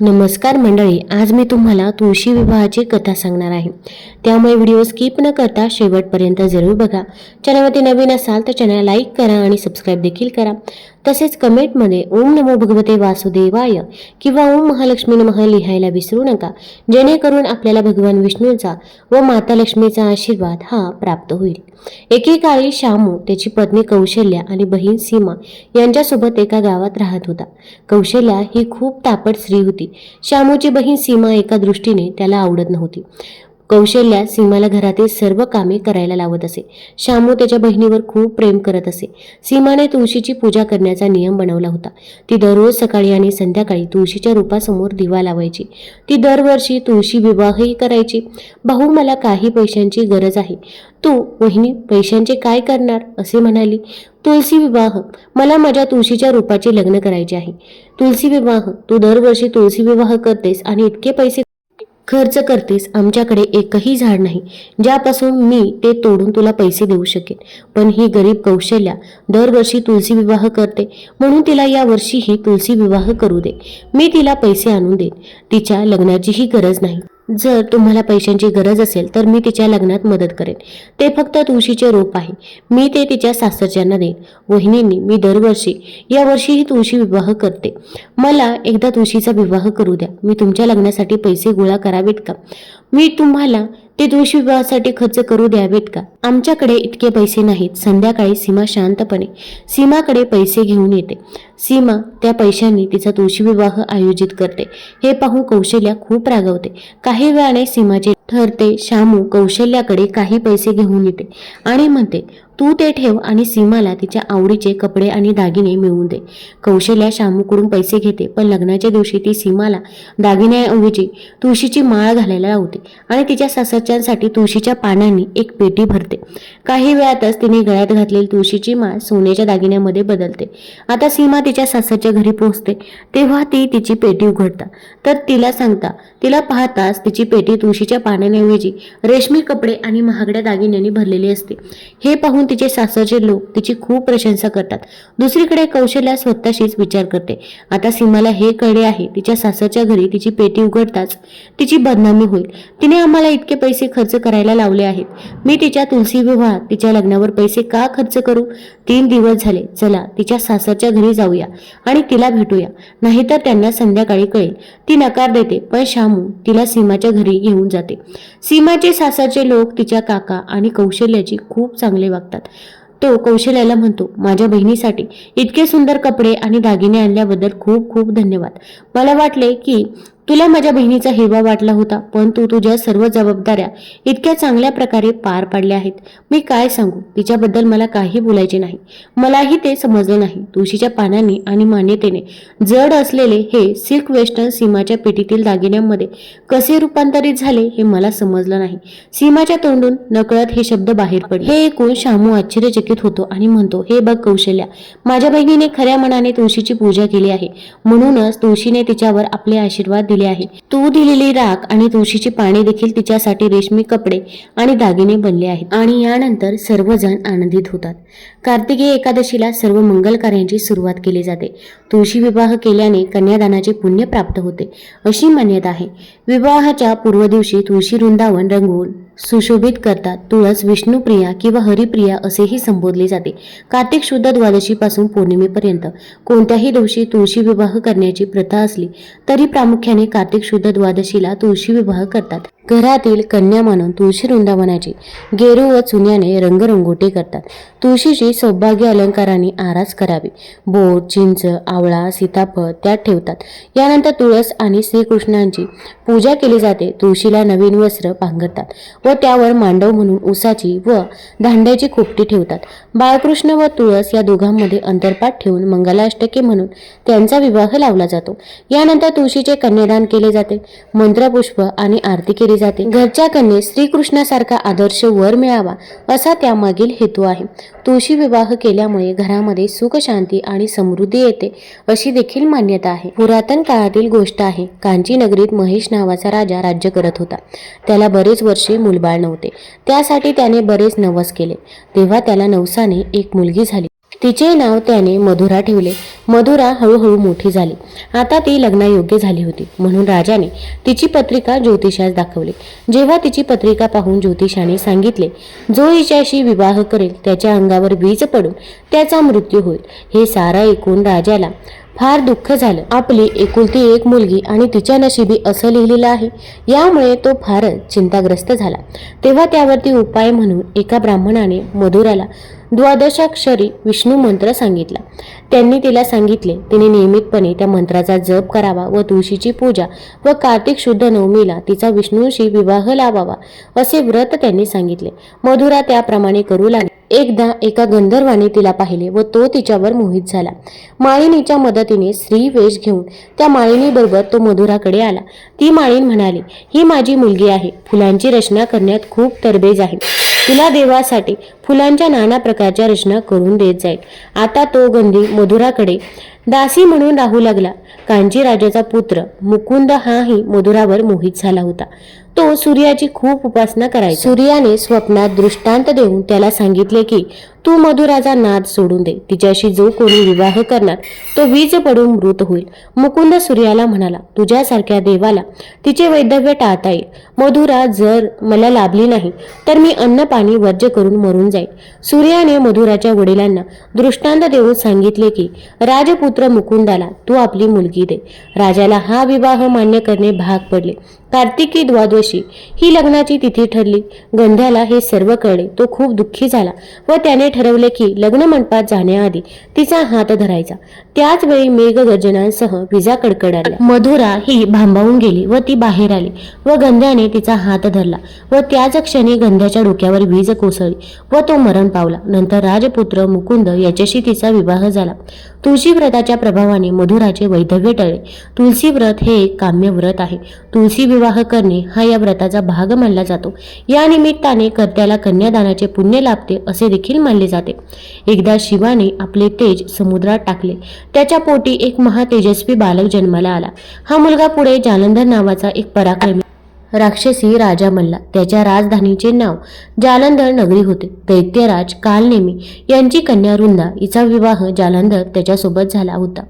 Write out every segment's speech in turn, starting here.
नमस्कार मंडळी आज मी तुम्हाला तुळशी विवाहाची कथा सांगणार आहे. त्यामुळे व्हिडिओ स्किप न करता शेवटपर्यंत जरूर बघा. चॅनलमध्ये नवीन असाल तर चॅनल लाईक करा आणि सबस्क्राईब देखील करा. तसेच कमेंटमध्ये ओम नमो भगवते वासुदेवाय किंवा ओम महालक्ष्मी नमः लिहायला विसरू नका. जेणेकरून आपल्याला भगवान विष्णूचा व माता लक्ष्मीचा आशीर्वाद हा प्राप्त होईल. एकेकाळी शामू त्याची पत्नी कौशल्या आणि बहीण सीमा यांच्यासोबत एका गावात राहत होता. कौशल्या ही खूप तापट स्त्री होती. शामूची बहीण सीमा एका दृष्टीने त्याला आवडत नव्हती. कौशल्या सीमाला घरातील सर्व कामे करायला लावत असे. श्यामू त्याच्या बहिणीवर खूप प्रेम करत असे. सीमाने तुळशीची पूजा करण्याचा नियम बनवला होता. ती दररोज सकाळी आणि संध्याकाळी तुळशीच्या रूपासमोर दिवा लावायची. ती दरवर्षी तुळशी विवाहही करायची. भाऊ मला काही पैशांची गरज आहे. तू वहिनी पैशांचे काय करणार? असे म्हणाली. तुलसी विवाह. मला माझ्या तुळशीच्या रूपाचे लग्न करायचे आहे. तुलसी विवाह. तू दरवर्षी तुळशी विवाह करतेस आणि इतके पैसे खर्च करतेस आमच्याकडे एकही झाड नाही. ज्यापासून मी ते तोडून तुला पैसे देऊ शकेन. पण ही गरीब कौशल्या दरवर्षी तुलसी विवाह करते. म्हणून तिला या वर्षीही तुळशी विवाह करू दे. मी तिला पैसे आणून देईन. तिच्या लग्नाचीही गरज नाही. जर तुम्हाला पैशांची गरज असेल तर मी तिच्या लग्नात मदत करेन. ते फक्त तुळशीचे रोप आहे. मी ते तिच्या सासरच्यांना देईन. वहिनींनी मी दरवर्षी या वर्षीही तुळशी विवाह करते. मला एकदा तुळशीचा विवाह करू द्या. मी तुमच्या लग्नासाठी पैसे गोळा करावेत का? मी तुम्हाला ते तुळशी विवाहासाठी खर्च करू द्यावेत का? आमच्याकडे इतके पैसे नाहीत. संध्याकाळी सीमा शांतपणे सीमाकडे पैसे घेऊन येते. सीमा त्या पैशांनी तिचा तुळशी विवाह आयोजित करते. हे पाहून कौशल्या खूप रागवते. काही वेळाने सीमाचे ठरते शामू कौशल्याकडे काही पैसे घेऊन येते. आणि म्हणते तू ते ठेव आणि सीमाला तिच्या आवडीचे कपडे आणि दागिने मिळवून दे. कौशल्या शामूकडून पैसे घेते पण लग्नाच्या दिवशी ती सीमाला दागिन्याऐवजी तुळशीची माळ घालायला लावते आणि तिच्या सासरच्यांसाठी तुळशीच्या पानांनी एक पेटी भरते. काही वेळातच तिने गळ्यात घातलेली तुळशीची माळ सोन्याच्या दागिन्यामध्ये बदलते. आता सीमा तिच्या सासरच्या घरी पोहोचते. तेव्हा ती तिची पेटी उघडता. तर तिला सांगता तिला पाहताच तिची पेटी तुळशीच्या पाण्याऐवजी रेशमी कपडे आणि महागड्या दागिन्यांनी भरलेली असते. हे पाहून तिचे सासरचे लोक तिची खूप प्रशंसा करतात. दुसरीकडे कौशल्या स्वतःशीच विचार करते. आता सीमाला हे कळले आहे तिच्या सासरच्या घरी तिची पेटी उघडताच तिची बदनामी होईल. तिने आम्हाला इतके पैसे खर्च करायला लावले आहेत. मी तिच्या तुलसी विवाहात तिच्या लग्नावर पैसे का खर्च करू? तीन दिवस झाले. चला तिच्या सासरच्या घरी जाऊया. आणि तिला भेटूया. नाहीतर त्यांना संध्याकाळी कळेल. ती नकार देते पण शामू तिला सीमाच्या घरी घेऊन जाते. सीमाचे सासाचे लोक तिच्या काका आणि कौशल्याची खूप चांगले वागतात. तो कौशल्याला म्हणतो माझ्या बहिणीसाठी इतके सुंदर कपडे आणि दागिने आणल्याबद्दल खूप खूप धन्यवाद. मला वाटले की तुला माझ्या बहिणीचा हिरवा वाटला होता पण तू तुझ्या सर्व जबाबदाऱ्या इतक्या चांगल्या प्रकारे पार पाडल्या आहेत. मी काय सांगू? तिच्याबद्दल मला काही बोलायचे नाही. मलाही ते समजले नाही तुळशीच्या पानांनी आणि मान्यतेने. जड असलेले हे सिल्क वेस्टर्न सीमाच्या पेटीतील दागिन्यांमध्ये कसे रूपांतरित झाले हे मला समजलं नाही. सीमाच्या तोंडून नकळत हे शब्द बाहेर पडले. हे ऐकून शामू आश्चर्यचकित होतो आणि म्हणतो हे बघ कौशल्या माझ्या बहिणीने खऱ्या मनाने तुळशीची पूजा केली आहे. म्हणूनच तुळशीने तिच्यावर आपले आशीर्वाद दिले आहे. तू दिलेली राख आणि तुळशीची पाने देखील तिच्यासाठी रेशमी कपडे आणि दागिने बनले आहेत. आणि यानंतर सर्वजण आनंदित होतात. कार्तिकीय एकादशीला सर्व मंगल कार्यांची सुरुवात केली जाते. तुळशी विवाह केल्याने कन्यादानाचे पुण्य प्राप्त होते. अशी मान्यता आहे. विवाहाच्या पूर्व दिवशी तुळशी वृंदावन रंगवून सुशोभित करतात तुळस विष्णुप्रिया किंवा हरिप्रिया असेही संबोधले जाते. कार्तिक शुद्ध द्वादशीपासून पौर्णिमेपर्यंत कोणत्याही दिवशी तुळशी विवाह करण्याची प्रथा असली तरी प्रामुख्याने कार्तिक शुद्ध द्वादशीला तुळशी विवाह करतात. घरातील कन्या म्हणून तुळशी वृंदावनाची गेरू व चुन्याने रंगरंगोटी करतात. तुळशीची सौभाग्य अलंकाराने आरास करावी. बोट चिंच आवळा सीताफळ त्यात ठेवतात. यानंतर तुळस आणि श्रीकृष्णांची पूजा केली जाते. तुळशीला नवीन वस्त्र पांघरतात व त्यावर मांडव म्हणून उसाची व दांड्याची खोपटी ठेवतात. बाळकृष्ण व तुळस या दोघांमध्ये अंतरपाठ ठेवून मंगलाष्टके म्हणून त्यांचा विवाह लावला जातो. यानंतर तुळशीचे कन्यादान केले जाते. मंत्रपुष्प आणि आरती केली जाते. घरच्या श्रीकृष्णासारखा आदर्श वर मिळावा असा त्यामागील हेतू आहे. तुळशी विवाह केल्यामुळे घरामध्ये सुख शांती आणि समृद्धी येते अशी देखील मान्यता आहे. पुरातन काळातील गोष्ट आहे कांची नगरीत महेश नावाचा राजा राज्य करत होता. त्याला बरेच वर्षे मुलबाळ नव्हते. त्यासाठी त्याने बरेच नवस केले. तेव्हा त्याला नवसाने एक मुलगी झाली. तिचे नाव त्याने मधुरा ठेवले. मधुरा हळूहळू मोठी झाली. आता ती लग्नायोग्य झाली होती. म्हणून राजाने तिची पत्रिका ज्योतिषास दाखवली. जेव्हा तिची पत्रिका पाहून ज्योतिषाने सांगितले जो हिच्याशी विवाह करेल त्याच्या अंगावर वीज पडून त्याचा मृत्यू होईल. हे सारा ऐकून राजाला फार दुःख झालं. आपली एकुलती एक मुलगी आणि तिच्या नशिबी असं लिहिलेलं आहे यामुळे तो फारच चिंताग्रस्त झाला. तेव्हा त्यावरती उपाय म्हणून एका ब्राह्मणाने मधुराला द्वादशाक्षरी विष्णू मंत्र सांगितला. त्यांनी तिला सांगितले तिने नियमितपणे त्या मंत्राचा जप करावा व तुळशीची पूजा व कार्तिक शुद्ध नवमीला तिचा विष्णूशी विवाह लावावा असे व्रत त्यांनी सांगितले. मधुरा त्याप्रमाणे करू लागली. एकदा एका गंधर्वाने तिला पाहिले व तो तिच्यावर मोहित झाला. माळिनीच्या मदतीने स्त्री वेश घेऊन त्या माळिनीबरोबर तो मधुराकडे आला. ती माळीन म्हणाली ही माझी मुलगी आहे. फुलांची रचना करण्यात खूप तरबेज आहे. तिला देवासाठी फुलांच्या नाना प्रकारच्या रचना करून देत जाईल. आता तो गंधी मधुराकडे दासी म्हणून राहू लागला. कांची राजाचा पुत्र मुकुंद हाही मधुरावर मोहित झाला होता. तो सूर्याची खूप उपासना करायचा. सूर्याने स्वप्नात दृष्टांत देऊन त्याला सांगितले की तू मधुराचा नाद सोडून दे. तिच्याशी जो कोणी विवाह करणार तो वीज पडून मृत होईल. मुकुंद सूर्याला म्हणाला तुझ्यासारख्या देवाला तिचे वैधव्य टाळता येईल. मधुरा जर मला लाभली नाही तर मी अन्न पाणी वर्ज्य करून मरून जाईल सूर्याने मधुराच्या वडिलांना दृष्टांत देऊन सांगितले की राजपुत्र मुकुंदाला तू आपली मुलगी दे. राजाला हा विवाह मान्य करणे भाग पडले. कार्तिकी द्वादशी ही लग्नाची तिथी ठरली. गंध्याला हे सर्व कळले. तो खूप दुःखी झाला व त्याने ठरवले की लग्न मंडपात जाण्याआधी तिचा हात धरायचा. त्याच वेळी मेघगर्जनांसह विजा कडकडाला मधुरा ही भांबावून गेली व ती बाहेर आली व गंध्याने तिचा हात धरला व त्याच क्षणी गंध्याच्या डोक्यावर वीज कोसळली व तो मरण पावला. नंतर राजपुत्र मुकुंद याच्याशी तिचा विवाह झाला. तुळशी व्रताच्या प्रभावाने मधुराचे वैधव्य टळले. तुलसी व्रत हे एक काम्य व्रत आहे. तुळशी विवाह करणे हा या व्रताचा भाग मानला जातो. या निमित्ताने कर्त्याला कन्यादानाचे पुण्य लाभते असे देखील मानले जाते. एकदा शिवाने आपले तेज समुद्रात टाकले. त्याच्या पोटी एक महातेजस्वी बालक जन्माला आला. हा मुलगा पुढे जालंधर नावाचा एक पराक्रमी राक्षसी राजा बनला त्याच्या राजधानीचे नाव जालंधर नगरी होते. दैत्यराज कालनेमी यांची कन्या रुंदा हिचा विवाह जालंधर त्याच्यासोबत झाला होता.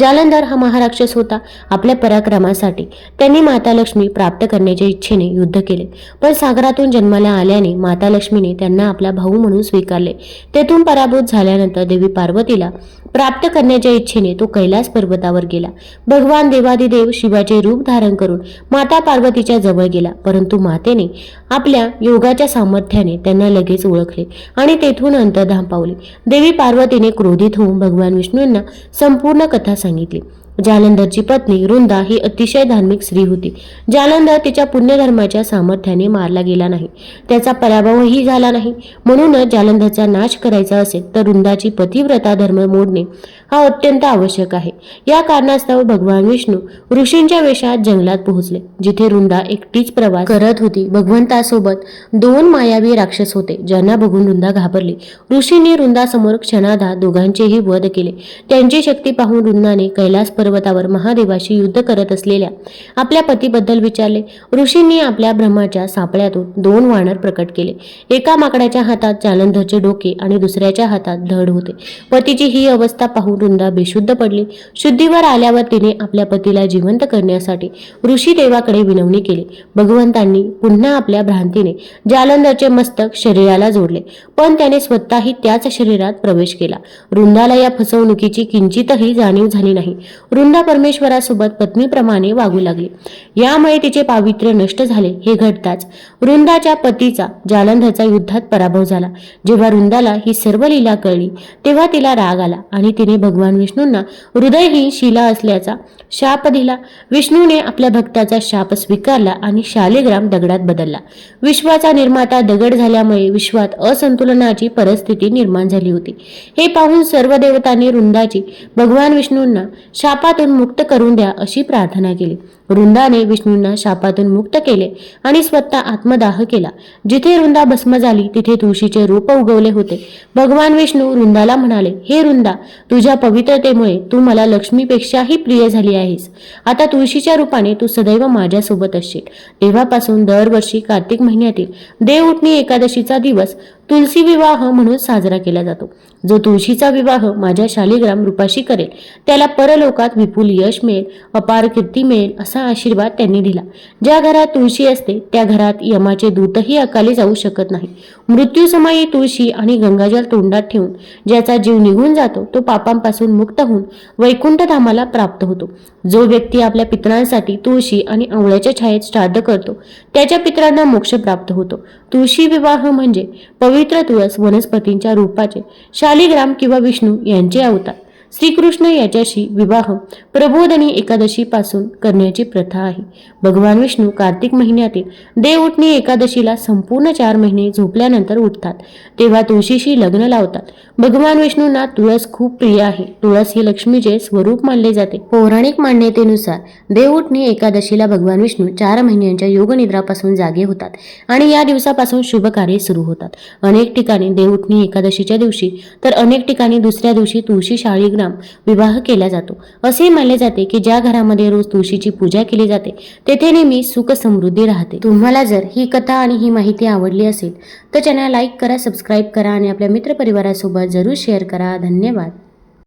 जालंधर हा महाराक्षस होता. आपल्या पराक्रमासाठी त्यांनी माता लक्ष्मी प्राप्त करण्याच्या इच्छेने युद्ध केले. पण सागरातून जन्माला आल्याने माता लक्ष्मीने त्यांना आपला भाऊ म्हणून स्वीकारले. तेथून पराभूत झाल्यानंतर देवी पार्वतीला प्राप्त करण्याच्या इच्छेने तो कैलास पर्वतावर गेला. भगवान देवादिदेव शिवाचे रूप धारण करून माता पार्वतीच्या जवळ गेला. परंतु मातेने आपल्या योगाच्या सामर्थ्याने त्यांना लगेच ओळखले आणि तेथून अंतर्धाम पावले. देवी पार्वतीने क्रोधित होऊन भगवान विष्णूंना संपूर्ण कथा सांगितली. जालंधरची पत्नी रुंदा ही अतिशय धार्मिक स्त्री होती. जालंधर तिच्या पुण्यधर्माच्या सामर्थ्याने मारला गेला नाही. त्याचा पराभवही झाला नाही. म्हणूनच जालंधरचा नाश करायचा असेल तर रुंदाची पतिव्रता धर्म मोडणे हा अत्यंत आवश्यक आहे. या कारणास्तव भगवान विष्णू ऋषींच्या वेशात जंगलात पोहोचले जिथे रुंदा एकटीच प्रवास करत होती. भगवंतासोबत दोन मायावी राक्षस होते ज्यांना बघून रुंदा घाबरली. ऋषींनी रुंदासमोर क्षणाधा दोघांचेही वध केले. त्यांची शक्ती पाहून रुंदाने कैलास पर्वतावर महादेवाशी युद्ध करत असलेल्या आपल्या पतीबद्दल विचारले. ऋषींनी आपल्या ब्रह्माच्या सापळ्यातून दोन वानर प्रकट केले. एका माकडाच्या हातात जालंधरचे डोके आणि दुसऱ्याच्या हातात धड होते. पतीची ही अवस्था पाहून वृंदा बेशुद्ध पडली. शुद्धीवर आल्यावर तिने आपल्या पतीला जिवंत करण्यासाठी ऋषी देवाकडे विनवणी केली. भगवंतांनी पुन्हा आपल्या भ्रांतीने जालंधरचे मस्तक शरीराला जोडले. पण त्याने स्वतःही त्याच शरीरात प्रवेश केला. वृंदाला या फसवणुकीची किंचितही जाणीव झाली नाही. वृंदा परमेश्वरासोबत पत्नीप्रमाणे वागू लागली. यामुळे तिचे पावित्र्य नष्ट झाले. हे घडताच वृंदाच्या पतीचा जालंधरचा युद्धात पराभव झाला. जेव्हा वृंदाला ही सर्व लीला कळली तेव्हा तिला राग आला आणि तिने भगवान विष्णूंना हृदय ही शिला असल्याचा शाप दिला. विष्णूने आपल्या भक्ताचा शाप स्वीकारला आणि शालिग्राम दगडात बदलला. विश्वाचा निर्माता दगड झाल्यामुळे विश्वात असंतुलनाची परिस्थिती निर्माण झाली होती. हे पाहून सर्व देवतांनी वृंदाची भगवान विष्णूंना शाप पापातून मुक्त करून द्या अशी प्रार्थना केली. वृंदाने विष्णूंना शापातून मुक्त केले आणि स्वतः आत्मदाह केला. जिथे वृंदा भस्म झाली तिथे तुळशीचे रूप उगवले होते. भगवान विष्णू वृंदाला म्हणाले हे वृंदा तुझ्या पवित्रतेमुळे तू मला लक्ष्मीपेक्षाही प्रिय झाली आहेस. आता तुळशीच्या रूपाने तू सदैव माझ्यासोबत असशील. तेव्हापासून दरवर्षी कार्तिक महिन्यातील देव उठणी एकादशीचा दिवस तुलसी विवाह म्हणून साजरा केला जातो. जो तुळशीचा विवाह माझ्या शालिग्राम रूपाशी करेल त्याला परलोकात विपुल यश मिळेल अपार कीर्ती मिळेल असा आशीर्वाद त्यांनी दिला. ज्या घरात तुळशी असते त्या घरात यमाचे दूतही अकाली जाऊ शकत नाही. मृत्यूसमयी तुळशी आणि गंगाजल तोंडात ठेवून ज्याचा जीव निघून जातो तो पापांपासून मुक्त होऊन वैकुंठ धामाला प्राप्त होतो. जो व्यक्ती आपल्या पितरांसाठी तुळशी आणि आवळ्याच्या छायेत श्राद्ध करतो त्याच्या पितरांना मोक्ष प्राप्त होतो. तुळशी विवाह म्हणजे पवित्र तुळस वनस्पतींच्या रूपाचे शालिग्राम किंवा विष्णू यांचे अवतार. श्रीकृष्ण याच्याशी विवाह प्रबोधनी एकादशी पासून करण्याची प्रथा आहे. भगवान विष्णू कार्तिक महिन्यातील देवउठणी एकादशीला संपूर्ण चार महिने झोपल्यानंतर उठतात. तेव्हा तुळशीशी लग्न लावतात. भगवान विष्णूंना तुळस खूप प्रिय आहे. तुळस हे लक्ष्मीचे स्वरूप मानले जाते. पौराणिक मान्यतेनुसार देवउठणी एकादशीला भगवान विष्णू चार महिन्यांच्या योगनिद्रापासून जागे होतात आणि या दिवसापासून शुभ कार्य सुरू होतात. अनेक ठिकाणी देवउठणी एकादशीच्या दिवशी तर अनेक ठिकाणी दुसऱ्या दिवशी तुळशी शाळीग्राम विवाह केला जातो. असे मानले जाते की ज्या घरामध्ये रोज तुळशीची पूजा केली जाते तेथे नेहमी सुख समृद्धी राहते. तुम्हाला जर ही कथा आणि ही माहिती आवडली असेल तर चॅनल लाईक करा सबस्क्राईब करा आणि आपल्या मित्रपरिवारासोबत जरूर शेअर करा. धन्यवाद.